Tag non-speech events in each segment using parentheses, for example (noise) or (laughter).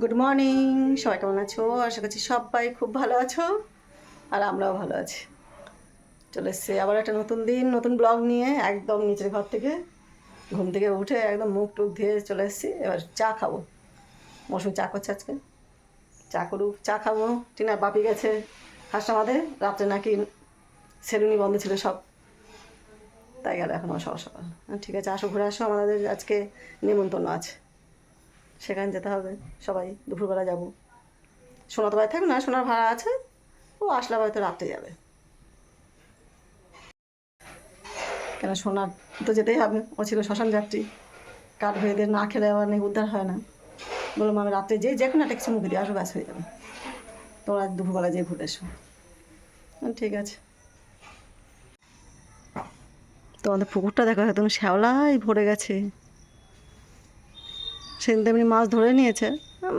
Good morning সবাই কেমন আছো? আশা করছি সবাই খুব ভালো আছো আর আমরাও ভালো আছি। চলে এসছে আবার একটা নতুন দিন, নতুন ব্লগ নিয়ে একদম নিচের ঘর থেকে। ঘুম থেকে উঠে একদম মুখ টুক ধুয়ে চলে এসেছি। এবার চা খাব। মৌসুমি চা করছে আজকে। চা করুক, চা খাব। টিনার বাপি গেছে হাসনাবাদে। রাত্রে নাকি সেলুনি বন্ধ ছিল সব। তাই গেল এখন সকাল সকাল। ঠিক আছে, আসো, ঘুরে আসো। আমাদের আজকে নিমন্ত্রণ আছে। সেখানে যেতে হবে। সবাই দুপুরবেলা যাব। সোনা তো থাকবে না, সোনার ভাড়া আছে। ও আসলে হয়তো রাত্রে যাবে। কেন সোনার তো যেতেই হবে। ও ছিল শ্মশান যাত্রী। কাঠ ভেদের না খেলে আবার নাকি উদ্ধার হয় না। বললাম আমি রাত্রে যেই যে কোনো একটা কিছু মুখে দিয়ে আসো, ব্যাস হয়ে যাবে। তোমরা দুপুরবেলা যেয়ে ঘুরে এসো। ঠিক আছে। তোমাদের পুকুরটা দেখা দেখো একদম শ্যাওলায় ভরে গেছে। সেদিন তেমনি মাছ ধরে নিয়েছে,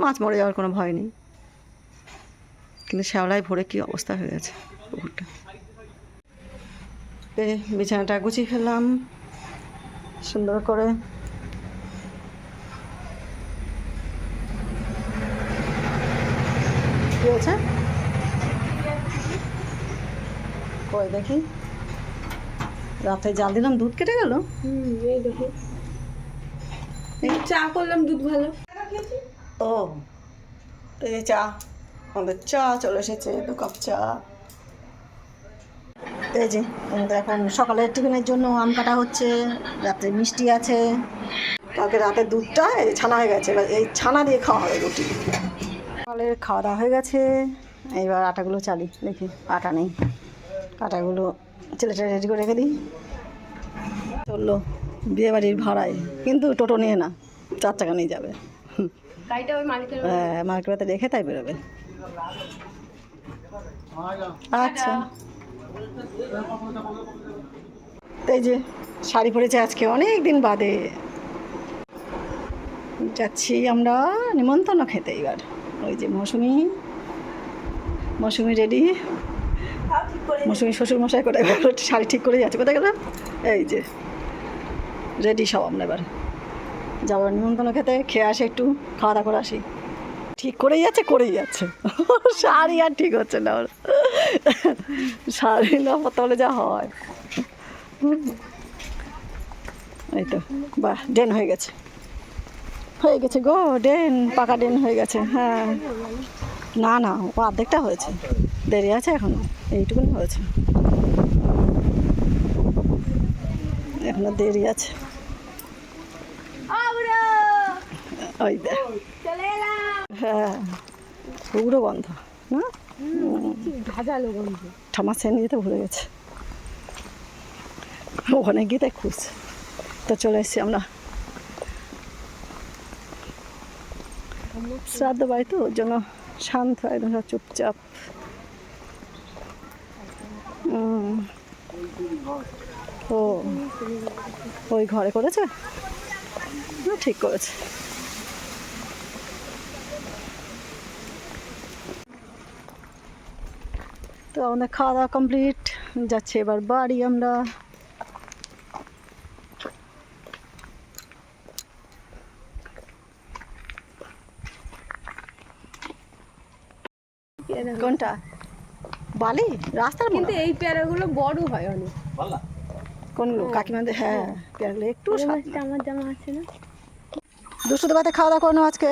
মাছ মরে যাওয়ার কোনো ভয় নেই। কিন্তু শ্যাওলায় ভরে কী অবস্থা হয়ে গেছে পুকুরটা। বিছানাটা গুছিয়ে ফেললাম, সুন্দর করে। দেখি। রাতে জাল দিলাম, দুধ কেটে গেল? হুম, এই দেখো। চা করলাম, দুধ ভালো। ও, এই চা, আমাদের চা চলে এসেছে, দু কাপ চা। এই যে এখন সকালের টিফিনের জন্য আম কাটা হচ্ছে রাত্রে মিষ্টি আছে। কালকে রাতের দুধটা ছানা হয়ে গেছে, এবার এই ছানা দিয়ে খাওয়া হবে রুটি। সকালের খাওয়া দাওয়া হয়ে গেছে, এইবার আটাগুলো চালি, দেখি আটা নেই। আটাগুলো ছেলেটা রেডি করে রেখে দিই। চলল। বিয়েবাড়ির ভাড়ায়। কিন্তু টোটো নিয়ে না চার চাকা নিয়ে যাবে। হ্যাঁ মার্কেটে রেখে তাই বেরোবে। আচ্ছা। এই যে শাড়ি পরেছে আজকে অনেক দিন বাদে। যাচ্ছি আমরা নিমন্ত্রণ খেতে এবার ওই যে মৌসুমি। মৌসুমি রেডি মৌসুমি শ্বশুর মশাই করে শাড়ি ঠিক করে যাচ্ছে। কোথায় গেলাম এই যে। রেডি, সব আমরা এবার যাব। নিমন্ত্রণ খেতে, খেয়ে আসে একটু খাওয়া দাওয়া করে আসি। ঠিক করেই যাচ্ছে করেই যাচ্ছে। (laughs) শাড়ি আর ঠিক হচ্ছে না ওর। শাড়ি না পরতে হলে যা হয়। এই তো বাহ ডেন হয়ে গেছে। হয়ে গেছে গো, ডেন, পাকা ডেন হয়ে গেছে হ্যাঁ। না না, ও অর্ধেকটা হয়েছে। দেরি আছে এখন, এইটুকুনি হয়েছে। এখনও দেরি আছে। ওই হ্যাঁ বন্ধ না? ভাজালো গন্ধ। ঠামা সেন যেতে ভুলে গেছে। ওখানে গিয়ে তাই খুঁজছে তো চলে এসেছি আমরা। শ্রাদ্ধ বাড়ি তো ওর জন্য শান্ত একদম সব চুপচাপ। ও ওই ঘরে করেছে? না ঠিক করেছে। তো আমাদের খাওয়া দাওয়া কমপ্লিট যাচ্ছে এবার বাড়ি আমরা। কোনটা? বালি? রাস্তার কিন্তু কিন্তু এই পেয়ারাগুলো বড় হয় অনেক। কোনগুলো কাকিমাদের হ্যাঁ পেয়ারগুলো একটু আমার জামা আছে না? দুষ্টু বাড়িতে খাওয়া দাওয়া করো আজকে।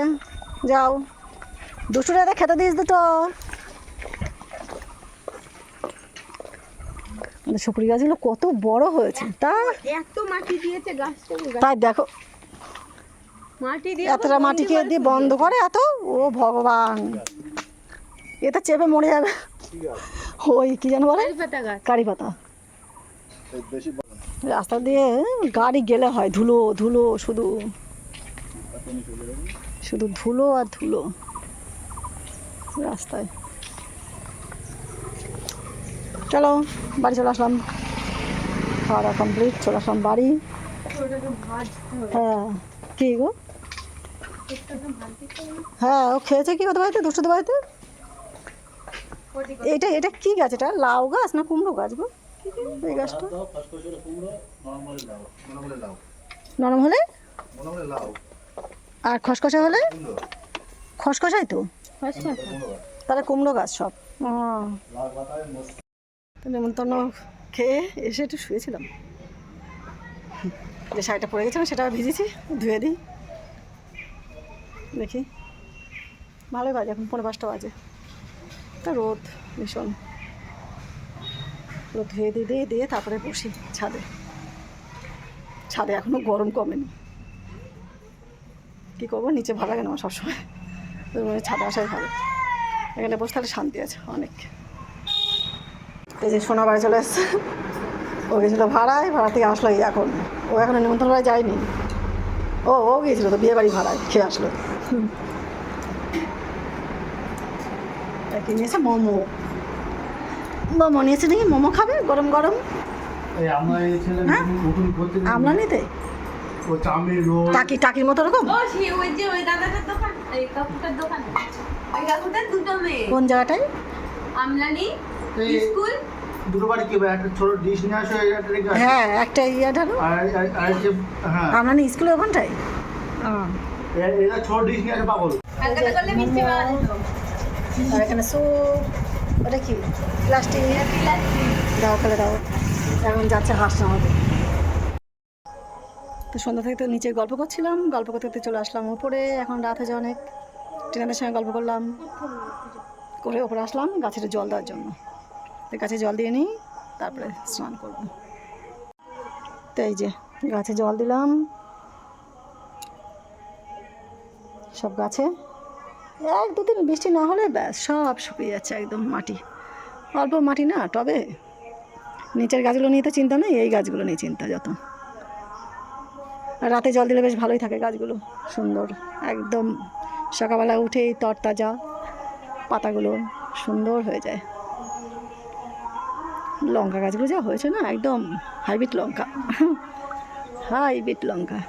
যাও। দুষ্টু রাতে খেতে দিস দুটো। সুপুরি গাছগুলো কত বড় হয়েছে তা এত মাটি দিয়েছে গাছটা তাই দেখো। মাটি দিয়ে এতটা মাটি কে দিয়ে বন্ধ করে এত? ও ভগবান। এটা চেপে মরে যাবে। ওই কি যেন বলে? কারি পাতা কারি পাতা। রাস্তা দিয়ে গাড়ি গেলে হয়, ধুলো ধুলো, শুধু। শুধু ধুলো আর ধুলো। রাস্তায়। চলো, বাড়ি চলে আসলাম। খাওয়া কমপ্লিট চলে আসলাম বাড়ি। হ্যাঁ কি গো? হ্যাঁ ও খেয়েছে কি কত বাড়িতে? দুশো বাড়িতে? এটা এটা কি গাছ? এটা লাউ গাছ না কুমড়ো গাছ গো? এই গাছটা? নরম হলে আর খসখসে হলে? খসখসাই তো? তাহলে কুমড়ো গাছ সব। নেমন্তন্ন খেয়ে এসে একটু শুয়েছিলাম। যে শাড়িটা পরে গেছিলাম সেটা ভিজেছি ধুয়ে দিই। দেখি। ভালোই বাজে এখন পনেরো পাঁচটা বাজে। তা রোদ ভীষণ। রোদ ধুয়ে দিয়ে দিয়ে দিয়ে তারপরে বসি ছাদে। ছাদে এখনও গরম কমেনি। কী করব? নিচে ভালো লাগে না আমার সবসময়। ছাদে আসাই ভালো। এখানে বসে তাহলে শান্তি আছে অনেক। এই যে সোনা বাড়ি চলে এসছে। ও গেছিল ভাড়ায় ভাড়া থেকে আসলো এই এখন। ও এখনও নিমন্ত্রণ বাড়ি যায়নি। ও ও গিয়েছিল তো বিয়ে বাড়ি ভাড়ায় খেয়ে আসলো। হুম। আর কি নিয়েছে? মোমো। মোমো নিয়েছে নাকি? মোমো খাবে? গরম গরম? এই আমরা এই ছেলে হ্যাঁ? নিতে? টাকি টাকির মতো ওরকম? ও সে ওই যে ওই দাদাটার দোকান এই কাকুটার দোকান। ওই কাকুটার দুটো মেয়ে। কোন জায়গাটায়? আমলানি স্কুল। দুটো কি একটা ছোট ডিশ নিয়ে আসো এই রেখে হ্যাঁ একটা ইয়ে ঢালো। আর হ্যাঁ। আমরা নি স্কুলে ওখানটায় ছোট ডিশ নিয়ে আসে পাগল। এখানে স্যুপ ওটা কি? প্লাস্টিক দাও দাও। এখন যাচ্ছে হাঁস আমাদের তো সন্ধ্যা থেকে তো নিচে গল্প করছিলাম, গল্প করতে করতে চলে আসলাম উপরে এখন রাত হয়েছে অনেক টিনাদের সঙ্গে গল্প করলাম, করে ওপরে আসলাম গাছের জল দেওয়ার জন্য। তো গাছে জল দিয়ে নিই, তারপরে স্নান করব। তো এই যে গাছে জল দিলাম। সব গাছে এক দু দিন বৃষ্টি না হলে ব্যাস, সব শুকিয়ে যাচ্ছে একদম মাটি। অল্প মাটি না টবে নিচের গাছগুলো নিয়ে তো চিন্তা নেই, এই গাছগুলো নিয়ে চিন্তা যত। রাতে জল দিলে বেশ ভালোই থাকে গাছগুলো, সুন্দর। একদম সকালবেলা উঠেই তরতাজা পাতাগুলো সুন্দর হয়ে যায়। লঙ্কা গাছগুলো যা হয়েছে না, একদম হাইব্রিড লঙ্কা। হাইব্রিড লঙ্কা।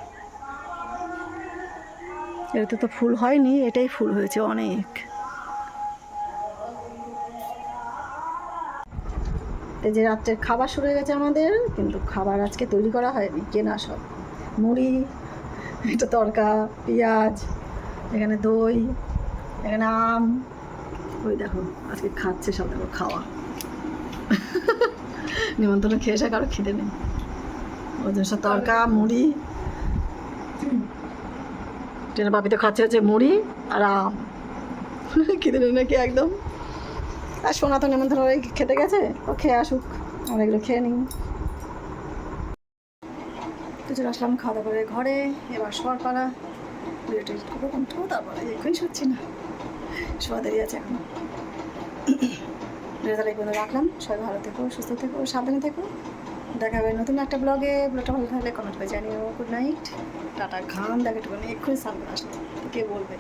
এটাতে তো ফুল হয়নি, এটাই ফুল হয়েছে অনেক। এই যে রাত্রের খাবার শুরু হয়ে গেছে আমাদের, কিন্তু খাবার আজকে তৈরি করা হয়নি, কেনা সব। মুড়ি, একটা তরকা, পেঁয়াজ, এখানে দই, এখানে আম। ওই দেখো, আজকে খাচ্ছে সব, দেখো, খাওয়া। (laughs) নিমন্ত্রণ খেয়ে এসে কারও খিদে নেই। ওই জন্য তরকা, মুড়ি টেনে বাপি তো খাচ্ছে হচ্ছে মুড়ি আর আম। খিদে নাকি একদম? আর সোনা তো নেমন্তন্ন খেতে গেছে। ও খেয়ে আসুক। আমরা এগুলো খেয়ে নিই। তো আসলাম খাওয়া দাওয়া করে ঘরে। এবার শোয়ার পালা। ভিডিওটা করব কন্ট্রো তারপরে এক্ষুনি শুচ্ছি না। শোয়া দেরি আছে এখন। রেজাল্ট এই রাখলাম। সবাই ভালো থেকো, সুস্থ থেকো, সাবধানে থেকো। দেখা হবে নতুন একটা ব্লগে ব্লগটা ভালো থাকলে কমেন্ট করে জানিও। গুড নাইট টাটা ঘাম দেখে একটুখানি এক্ষুনি আসলো কে বলবে?